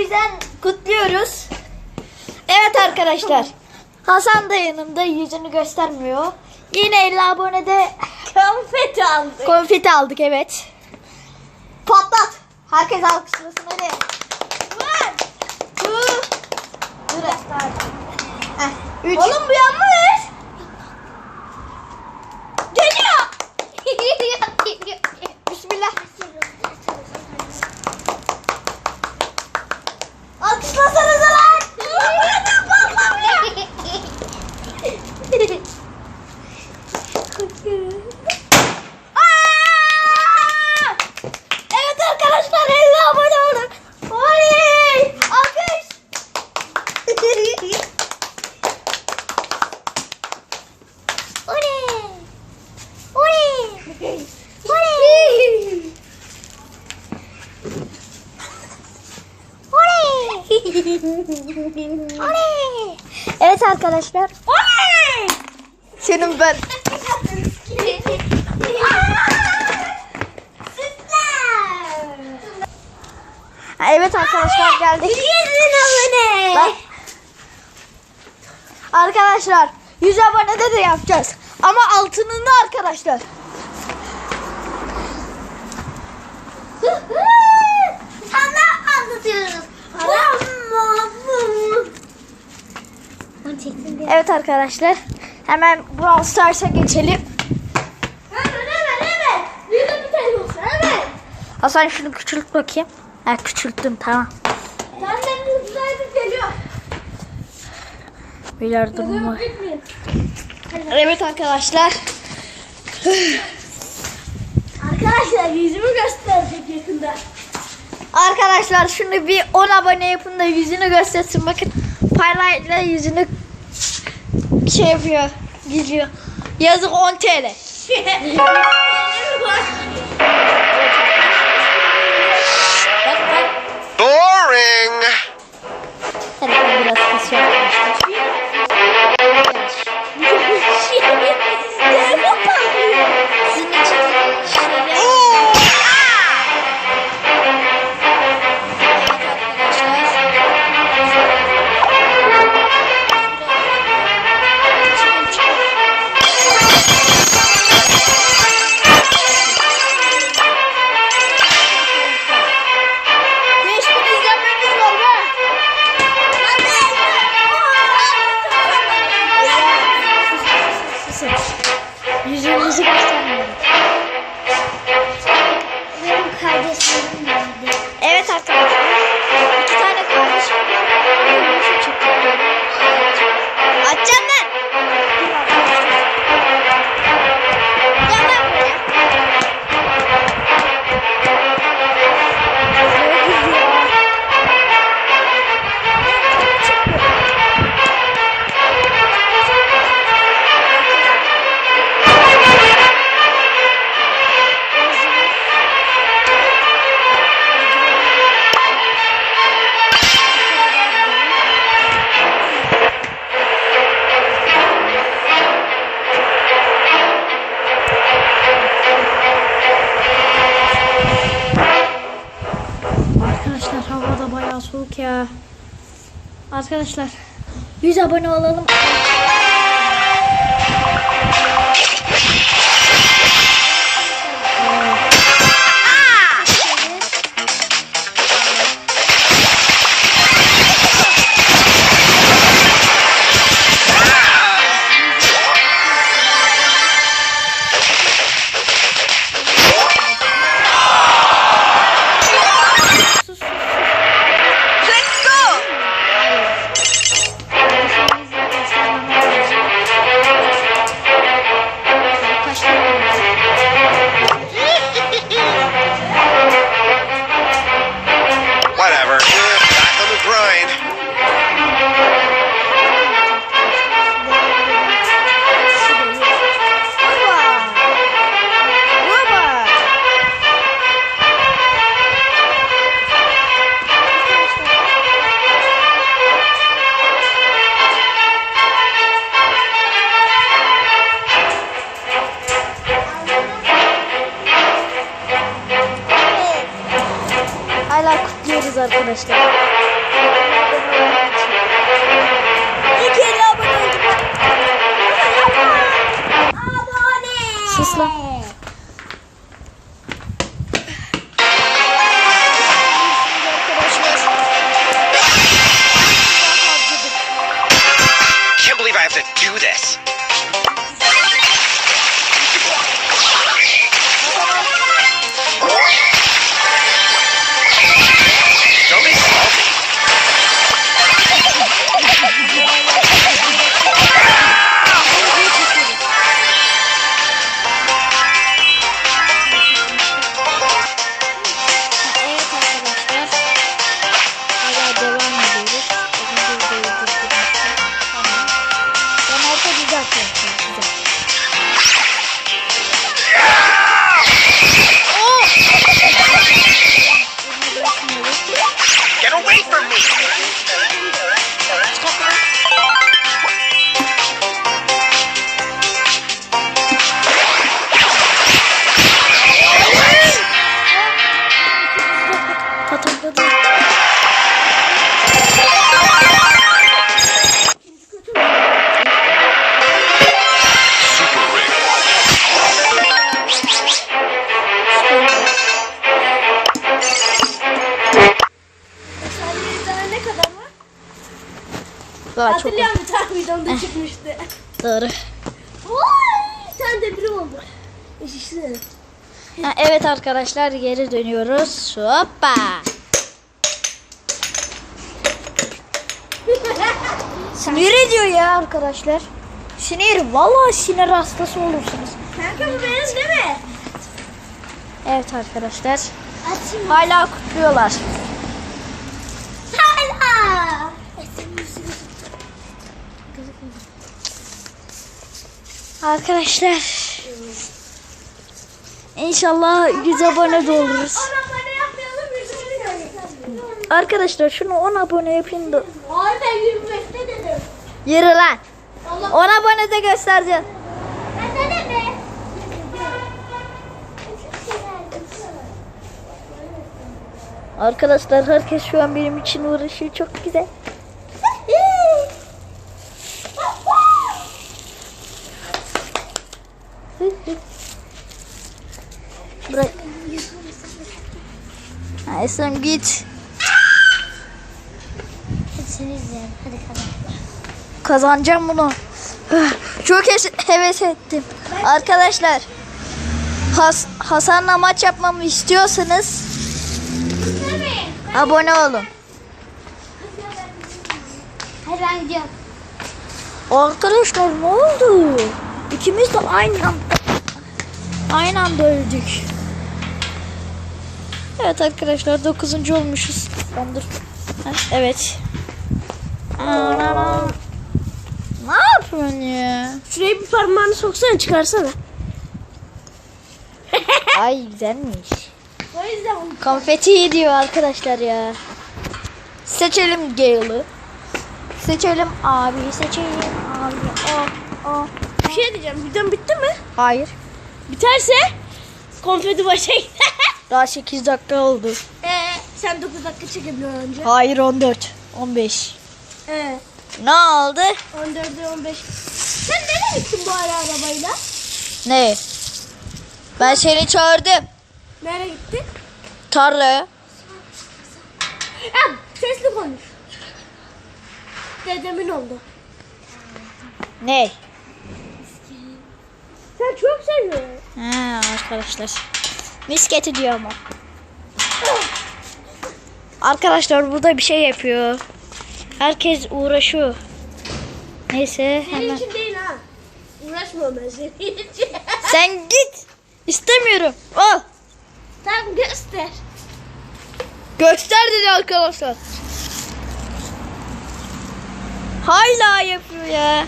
yüzden kutluyoruz. Evet arkadaşlar. Hasan da yanımda yüzünü göstermiyor. Yine 50 abonede Konfeti aldık. konfeti aldık evet. Patlat. Herkes alkışlasın hadi. Dur. Heh, üç. Oğlum bu yanlış. Geliyor. Bismillah. Alkışlasanıza lan. Neden patlamıyor? Aa! Evet arkadaşlar 50 abone olduk. Oley! Alkış. Oley. Oley. Oley. Oley. Oley. Evet arkadaşlar. Oley! Senin ben. Evet arkadaşlar geldik. Abone. Bak. Arkadaşlar 100 abonede de yapacağız. Ama altınını arkadaşlar. Evet arkadaşlar. Hemen Brawl Stars'a geçelim. Hemen hemen hemen. Yüzün bir tane olsun hemen. Hasan şunu küçült bakayım. Ha küçülttüm tamam. Senden güzel bir geliyor. Beyler durum var. Evet arkadaşlar. Arkadaşlar yüzümü gösterecek yakında. Arkadaşlar şunu bir 10 abone yapın da yüzünü göstersin. Bakın parayla yüzünü şey yapıyor. Gizliyor. Yazık 10 TL. Bak bak. Boring. Telefon biraz kısıyor soğuk ya. Arkadaşlar 100 abone olalım. Hala Daha çok. Hatırlıyor musun? Bir tane videomda çıkmıştı. Doğru. Vay! Sen de biri oldu. İşte. Ha, evet arkadaşlar geri dönüyoruz. Hoppa. Sinir ediyor ya arkadaşlar. Sinir. Vallahi sinir hastası olursunuz. Kanka bu benim değil mi? Evet arkadaşlar. Açayım. Hala kutluyorlar. Hala. Arkadaşlar. İnşallah 100 abone de oluruz. Arkadaşlar şunu 10 abone yapayım da. Ay ben 25'te dedim. Yürü lan. Allah 10 abone de göstereceğim. Arkadaşlar herkes şu an benim için uğraşıyor. Çok güzel. Ha, Esen git. Seni izleyelim. Hadi hadi. Kazanacağım bunu. Çok heves ettim. Arkadaşlar Has Hasan'la maç yapmamı istiyorsanız abone olun. Hadi ben gidiyorum. Arkadaşlar ne oldu? İkimiz de aynı anda aynı anda öldük. Evet arkadaşlar 9. olmuşuz. Ha, Evet. Aa, Ne yapıyorsun ya? Şuraya bir parmağını soksana çıkarsana. Ay güzelmiş. O yüzden Konfeti diyor arkadaşlar ya. Seçelim Gale'ı. Seçelim abi, seçelim abi. O, o. bir şey diyeceğim. Videom bitti mi? Hayır. Biterse konfeti başa gider. Daha 8 dakika oldu. Ee, sen 9 dakika çekebiliyorsun önce. Hayır 14. 15. Ee, Ne oldu? 14'e 15. Sen nereye gittin bu ara arabayla? Ne? Ben seni çağırdım. Nereye gittin? Tarlaya. Ha, sesli konuş. Dedemin oldu. Ne? Sen çok seviyorsun. Ha arkadaşlar. Misketi diyor ama. Arkadaşlar burada bir şey yapıyor. Herkes uğraşıyor. Neyse Senin hemen. için değil ha. Uğraşma ben senin için. Sen git. İstemiyorum. Al. Tamam göster. Göster dedi arkadaşlar. Hala yapıyor ya.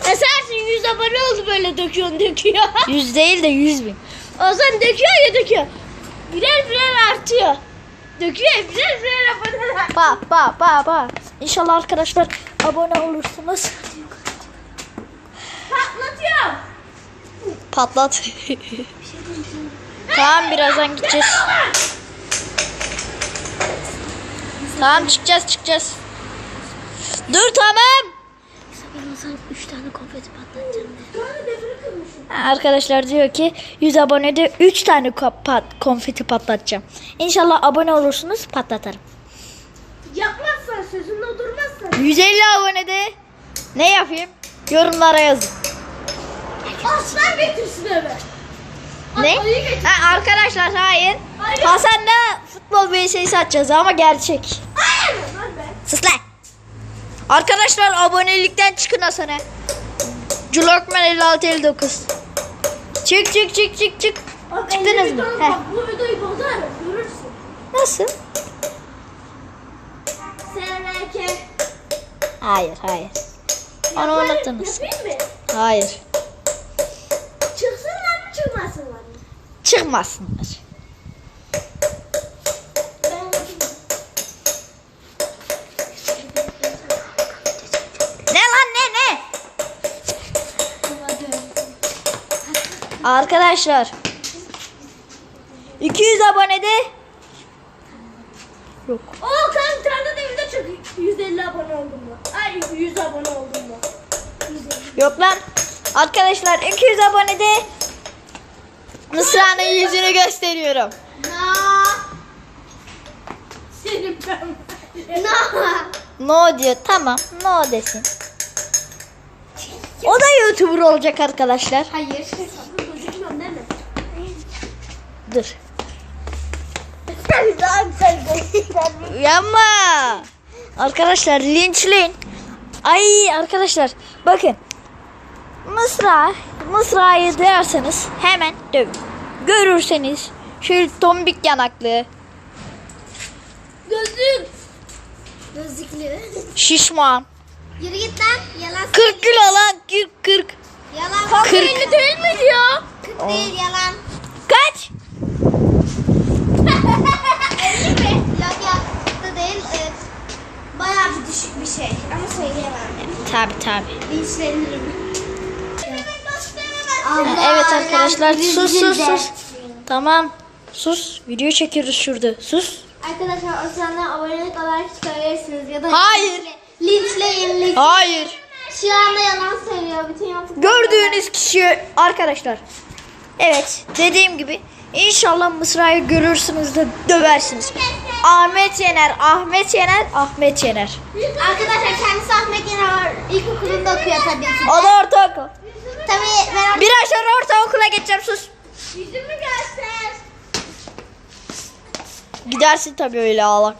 Esersin 100 abone oldu böyle döküyorsun döküyor. Yüz değil de yüz bin. O zaman döküyor ya döküyor. Birer birer artıyor. Döküyor birer birer aboneler. Ba ba ba ba. İnşallah arkadaşlar abone olursunuz. Patlatıyor. Patlat. tamam birazdan gideceğiz. Tamam çıkacağız çıkacağız. Dur tamam. Sana 3 tane konfeti patlatacağım Arkadaşlar diyor ki 100 abonede 3 tane pat- konfeti patlatacağım. İnşallah abone olursunuz patlatırım. Yapmazsan sözünde durmazsan. 150 abonede ne yapayım? Yorumlara yazın. Aslan getirsin eve. Ne? Ha, arkadaşlar hayır. Hayır. Hasan'la futbol VS'si atacağız ama gerçek. Hayır. Sus lan. Arkadaşlar abonelikten çıkın Hasan'a. Culokman 56 59. Çık çık çık çık çık. Bak, Çıktınız mı? Bak, bu videoyu bozarım görürsün. Nasıl? SRK. Hayır hayır. Onu. Yapayım mı? Hayır. Çıksınlar mı çıkmasınlar mı? Çıkmasınlar. Arkadaşlar 200 abonede Yok. Oo kan tane de video çık. 150 abone oldum mu? Ay 100 abone oldum mu? 150. Yok lan. Arkadaşlar 200 abonede Mısra'nın yüzünü gösteriyorum. Na. Senin ben. Na. No diyor. Tamam. No desin. O da YouTuber olacak arkadaşlar. Hayır. Sakın gözükmüyorum değil mi? Dur. Yapma. Arkadaşlar linçleyin. Ay arkadaşlar bakın. Mısra, Mısra'yı derseniz hemen dövün. Görürseniz şöyle tombik yanaklı, Gözlük. Gözlüklü. şişman, Yürü git lan. Yalan 40 kilo lan 40 40. Yalan. Kırk. elli değil miydi ya? Oh. Değil yalan. Kaç? 50 mi? Yok yok. Da değil. Evet. Bayağı bir düşük bir şey. Ama söyleyemem. Tabi tabi. Linçlenirim. Evet arkadaşlar sus sus sus. Tamam. Sus. Video çekiyoruz şurada. Sus. Arkadaşlar o sırada abonelik olarak çıkarırsınız ya da Hayır. linçleyin linç. Hayır. Şu anda yalan söylüyor bütün yaptıkları. Gördüğünüz kişi arkadaşlar. Evet dediğim gibi inşallah Mısra'yı görürsünüz de döversiniz. Ahmet Yener, Ahmet Yener, Ahmet Yener. Arkadaşlar kendisi Ahmet Yener ilkokulunda okuyor tabii ki. O da ortaokul. Tabii ben Bir ay sonra ortaokula geçeceğim sus. Yüzümü göster. Gidersin tabii öyle ağlak.